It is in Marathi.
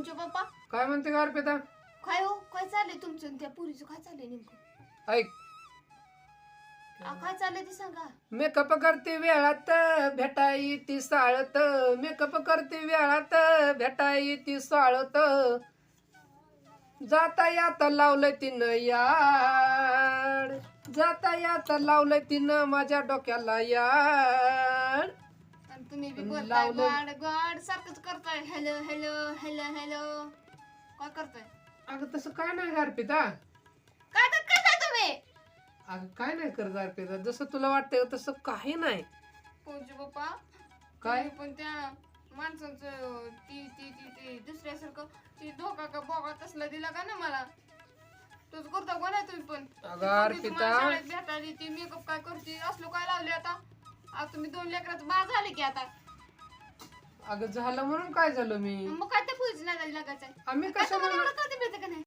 कोणच्या बाप्पा काय म्हणते का अर्पिता? काय हो? काय चाललंय तुमचं आणि त्या पुरीचं? काय चाललंय नेमकं? ऐक. आ, काय चाललंय ते सांगा. मेकअप करते वेळात भेटाई ती साळत. मेकअप करते वेळात भेटाई ती साळत. जाता याता लावलंय तिनं याड. जाता याता लावलंय तिनं माझ्या डोक्याला याड. बोलताय लावलं. गाड गाड सारखंच करताय. Hello hello hello hello. काय करताय? अगं तसं काय नाही का अर्पिता. काय तर करताय तुम्ही? अगं काय नाही करत अर्पिता. जसं तुला वाटतंय तसं काही नाही. कोणचे बाप्पा काय? तुम्ही पण त्या माणसांचं ती ती ती ती दुसऱ्यासारखं ती धोका का बोका तसला दिला का ना मला? तोच करता कोण आहे तुम्ही पण? अगं ती अर्पिता. शाळेत भेटायली ती मेकअप काय करते? असलो काय लावले आता? आता तुम्ही दोन लेकरात बा झाले की आता. अगं झालं म्हणून काय झालं मी? मग काय त्या पुरीची नादाला लागायचंय आम्ही कशाला एवढं कळतं का नाही?